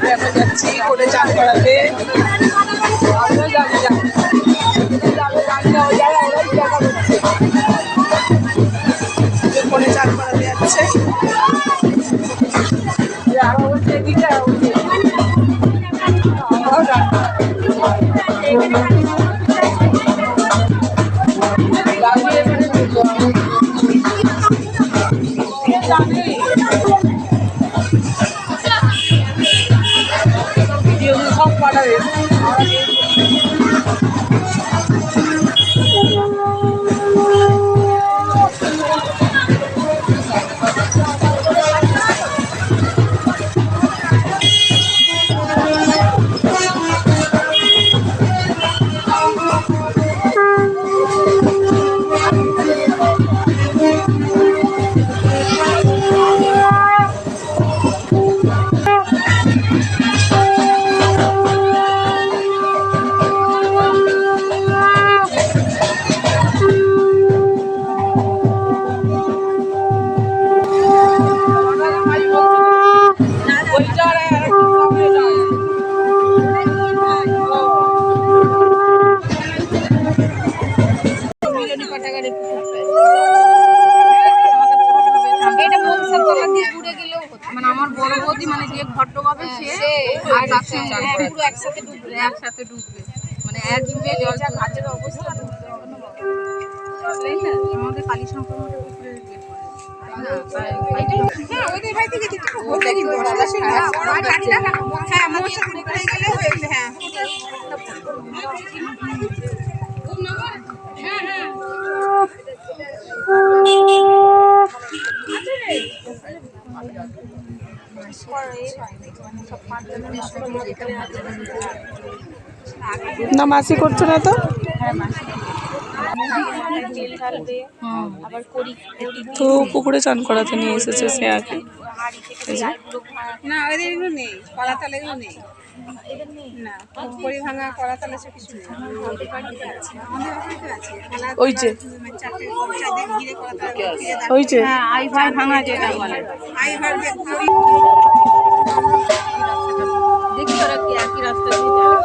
আমি এখন যাচ্ছি করে চান করাতে। দেখা করছে। যে ফোনে চান করাতে যাচ্ছে। যে আরও আর হ্যাঁ, পুরো একসাথে ডুববে। একসাথে ডুববে। মানে এক ডুবে জল ঘাটের অবস্থা আমাদের কালী সংক্রমণটা পুকুরে? তাই- হ্যাঁ, ওদের বাড়ি থেকে যেটুকু বলতে কিন্তু সরাসরি না। আমার বাড়িটা না, হ্যাঁ, মশা পুকুরে গেলে হয়েছে, হ্যাঁ। না মাসি করছ না তো? তো পুকুরে চান করাতে নিয়ে এসেছে সে আগে। না এগুলো নেই কলাতলে নেই। ওই যে। ওই যে। ভাঙা যেটা বলে। আই ভার দিয়ে পুকুরি দেখি ওরা কি একই রাস্তা দিয়ে যাবে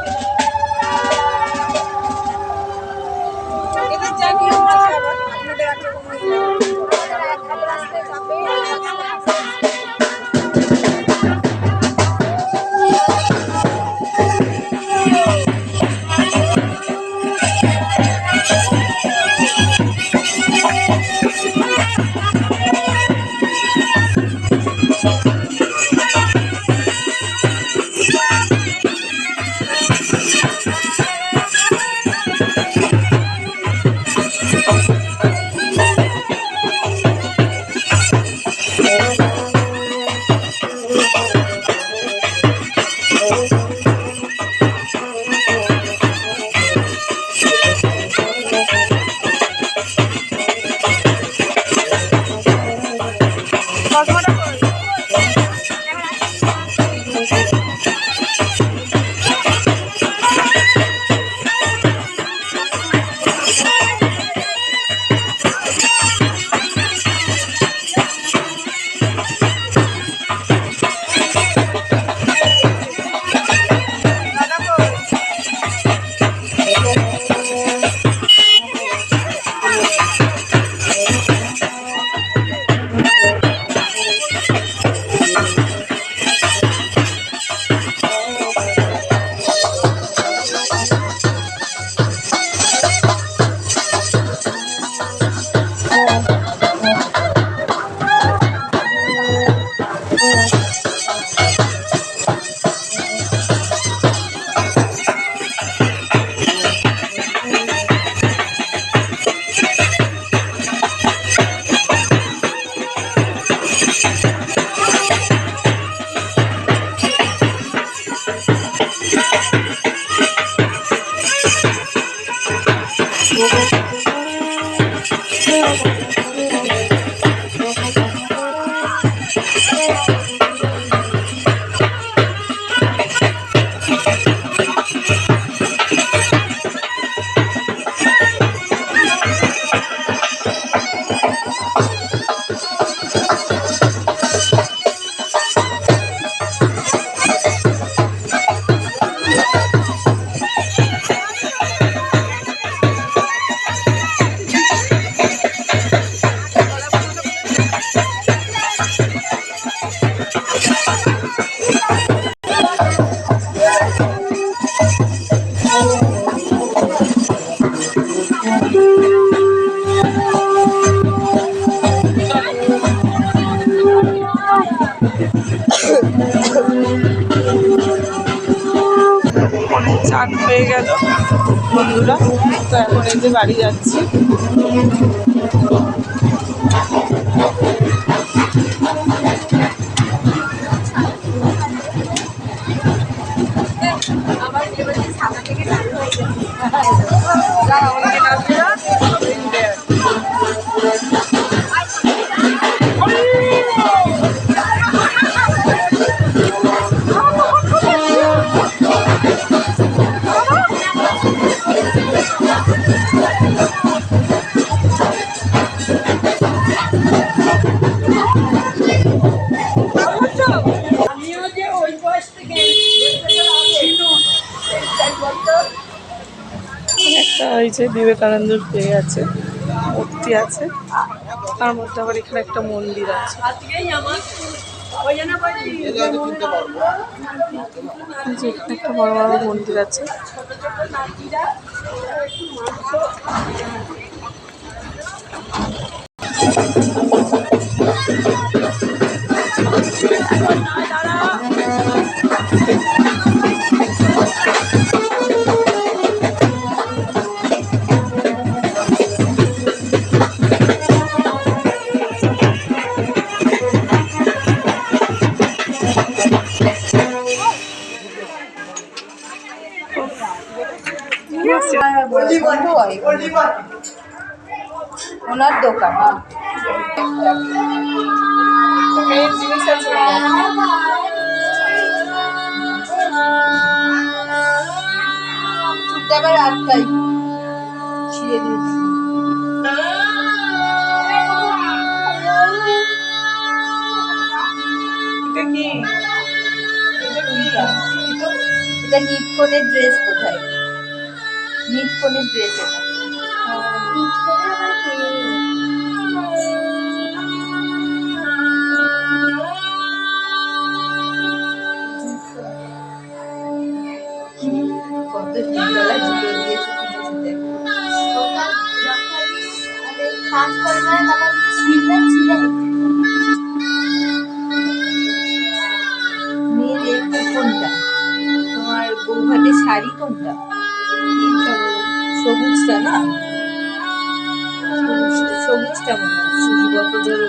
চান হয়ে গেল বন্ধুরা। তো এখন এই যে বাড়ি যাচ্ছি। একটা ওই যে বিবেকানন্দর পেয়ে আছে, মূর্তি আছে। তার মধ্যে আবার এখানে একটা মন্দির আছে। যে একটা বড় বড় মন্দির আছে। ওনার দোকান। জিনিস আছে চুলটা আবার আটকাই ছিঁড়ে দিয়েছি। এটা নিট কোনের ড্রেস কোথায়? নিট কোনের ড্রেস এটা। মেয়ের একটু কোনটা তোমার বৌভাতের শাড়ি কোনটা? সবুজটা না? সবুজটা সবুজটা যুবকদের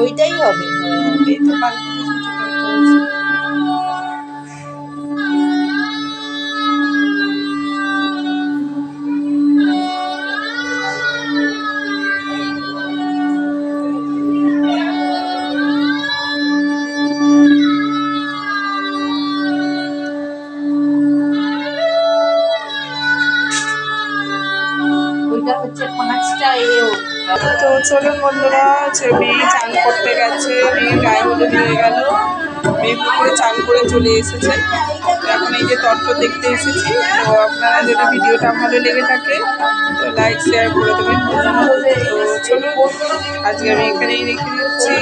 ওইটাই হবে। তো চলুন বন্ধুরা মেয়ে চান করতে গেছে মেয়ে গায়ে হলুদ হয়ে গেল। মেয়ে পুকুরে চান করে চলে এসেছে। এখন এই যে তত্ত্ব দেখতে এসেছি। তো আপনারা যদি ভিডিওটা ভালো লেগে থাকে, তো লাইক শেয়ার করে দেবেন। তো চলুন, আজকে আমি এখানেই রেখে দিচ্ছি।